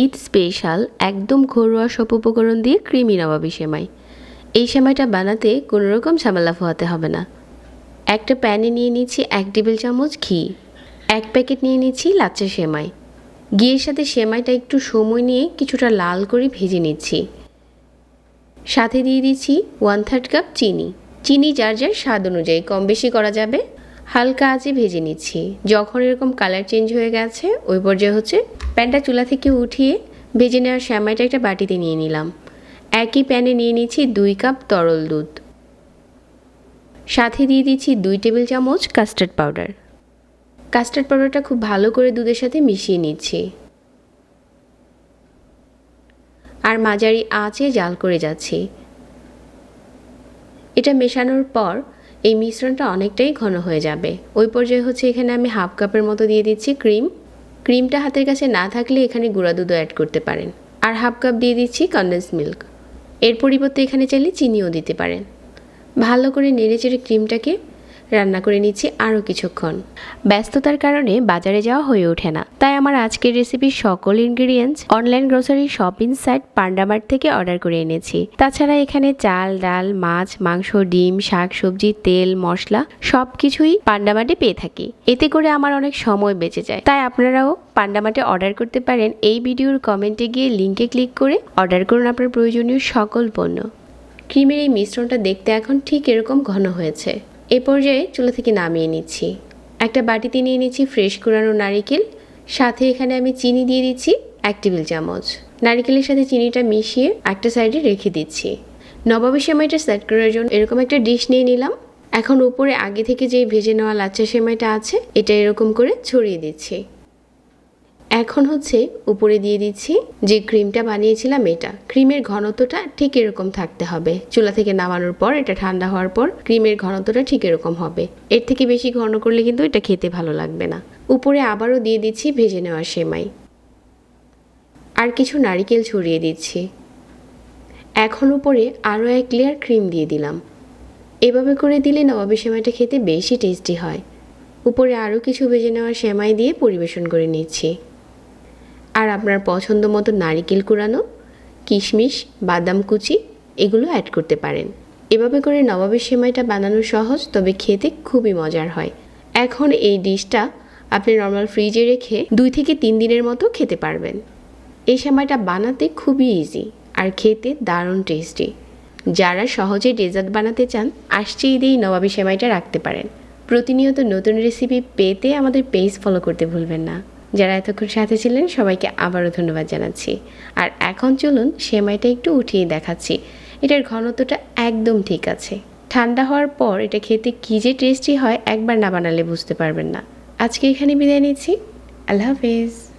Eid special একদম ঘরোয়া সব উপকরণ দিয়ে ক্রিমি নবাবি সেমাই। এই সেমাইটা বানাতে কোনো রকম ঝামেলা ফোয়াতে হবে না। একটা প্যানে নিয়ে নিচ্ছি এক টেবিল চামচ ঘি, এক প্যাকেট নিয়ে নিচ্ছি লাচ্চা সেমাই। ঘিয়ের সাথে সেমাইটা একটু সময় নিয়ে কিছুটা লাল করে ভেজে নিচ্ছি। সাথে দিয়ে দিচ্ছি ওয়ান থার্ড কাপ চিনি। চিনি যার যার স্বাদ অনুযায়ী কম বেশি করা যাবে। হালকা আঁচে ভেজে নিচ্ছি। যখন এরকম কালার চেঞ্জ হয়ে গেছে, ওই পর্যায়ে হচ্ছে প্যানটা চুলা থেকে উঠিয়ে ভেজে নেওয়ার শ্যামাইটা একটা বাটিতে নিয়ে নিলাম। একই প্যানে নিয়ে নিচ্ছি দুই কাপ তরল দুধ। সাথে দিয়ে দিচ্ছি দুই টেবিল চামচ কাস্টার্ড পাউডার। কাস্টার্ড পাউডারটা খুব ভালো করে দুধের সাথে মিশিয়ে নিচ্ছি। আর মাঝারি আঁচে জাল করে যাচ্ছি। এটা মেশানোর পর এই মিশ্রণটা অনেকটাই ঘন হয়ে যাবে। ওই পর্যায়ে হচ্ছে এখানে আমি হাফ কাপের মতো দিয়ে দিচ্ছি ক্রিম। ক্রিমটা হাতের কাছে না থাকলে এখানে গুঁড়া দুধও অ্যাড করতে পারেন। আর হাফ কাপ দিয়ে দিচ্ছি কন্ডেন্স মিল্ক এর পরিবর্তে এখানে চাইলে চিনিও দিতে পারেন। ভালো করে নেড়েচেড়ে ক্রিমটাকে রান্না করে নিচ্ছি আরও কিছুক্ষণ। ব্যস্ততার কারণে বাজারে যাওয়া হয়ে ওঠে না। তাই আমার আজকের রেসিপির সকল ingredients online grocery shopping site pandamart থেকে অর্ডার করে এনেছি। তাছাড়া এখানে চাল, ডাল, মাছ, মাংস, ডিম, শাক, সবজি, তেল, মশলা সব কিছুই পান্ডামার্টে পেয়ে থাকি। এতে করে আমার অনেক সময় বেঁচে যায়। তাই আপনারাও পান্ডামার্টে অর্ডার করতে পারেন এই ভিডিওর কমেন্টে গিয়ে লিঙ্কে ক্লিক করে অর্ডার করুন আপনার প্রয়োজনীয় সকল পণ্য। ক্রিমের এই মিশ্রণটা দেখতে এখন ঠিক এরকম ঘন হয়েছে। এ পর্যায়ে চুলা থেকে নামিয়ে নিচ্ছি। একটা বাটিতে নিয়ে নিচ্ছি ফ্রেশ কুড়ানো নারিকেল, সাথে এখানে আমি চিনি দিয়ে দিচ্ছি এক টেবিল চামচ। নারিকেলের সাথে চিনিটা মিশিয়ে একটা সাইডে রেখে দিচ্ছি। নবাবী সেমাইটা সেট করার জন্য এরকম একটা ডিশ নিয়ে নিলাম। এখন উপরে আগে থেকে যে ভেজে নেওয়া লাচ্চা সেমাইটা আছে, এটা এরকম করে ছড়িয়ে দিচ্ছি। এখন হচ্ছে উপরে দিয়ে দিচ্ছি যে ক্রিমটা বানিয়েছিলাম এটা। ক্রিমের ঘনত্বটা ঠিক এরকম থাকতে হবে। চুলা থেকে নামানোর পর, এটা ঠান্ডা হওয়ার পর ক্রিমের ঘনত্বটা ঠিক এরকম হবে। এর থেকে বেশি ঘন করলে কিন্তু এটা খেতে ভালো লাগবে না। উপরে আবারও দিয়ে দিচ্ছি ভেজে নেওয়া সেমাই। আর কিছু নারিকেল ছড়িয়ে দিচ্ছি। এখন উপরে আরও এক লেয়ার ক্রিম দিয়ে দিলাম। এভাবে করে দিলে নবাবী সেমাইটা খেতে বেশি টেস্টি হয়। উপরে আরও কিছু ভেজে নেওয়া সেমাই দিয়ে পরিবেশন করে নিচ্ছি। আর আপনার পছন্দ মতো নারিকেল কুড়ানো, কিশমিশ, বাদাম কুচি, এগুলো অ্যাড করতে পারেন। এভাবে করে নবাবের সেমাইটা বানানো সহজ, তবে খেতে খুবই মজার হয়। এখন এই ডিশটা আপনি নর্মাল ফ্রিজে রেখে দুই থেকে তিন দিনের মতো খেতে পারবেন। এই সেমাইটা বানাতে খুবই ইজি আর খেতে দারুণ টেস্টি যারা সহজে ডেজার্ট বানাতে চান, আসছে ঈদেই নবাবী সেমাইটা রাখতে পারেন। প্রতিনিয়ত নতুন রেসিপি পেতে আমাদের পেজ ফলো করতে ভুলবেন না। যারা এতক্ষণ সাথে ছিলেন, সবাইকে আবারও ধন্যবাদ জানাচ্ছি। আর এখন চলুন সেমাইটা একটু উঠিয়ে দেখাচ্ছি। এটার ঘনত্বটা একদম ঠিক আছে। ঠান্ডা হওয়ার পর এটা খেতে কী যে টেস্টি হয় একবার না বানালে বুঝতে পারবেন না। আজকে এখানে বিদায় নিচ্ছি। আল্লাহ হাফেজ।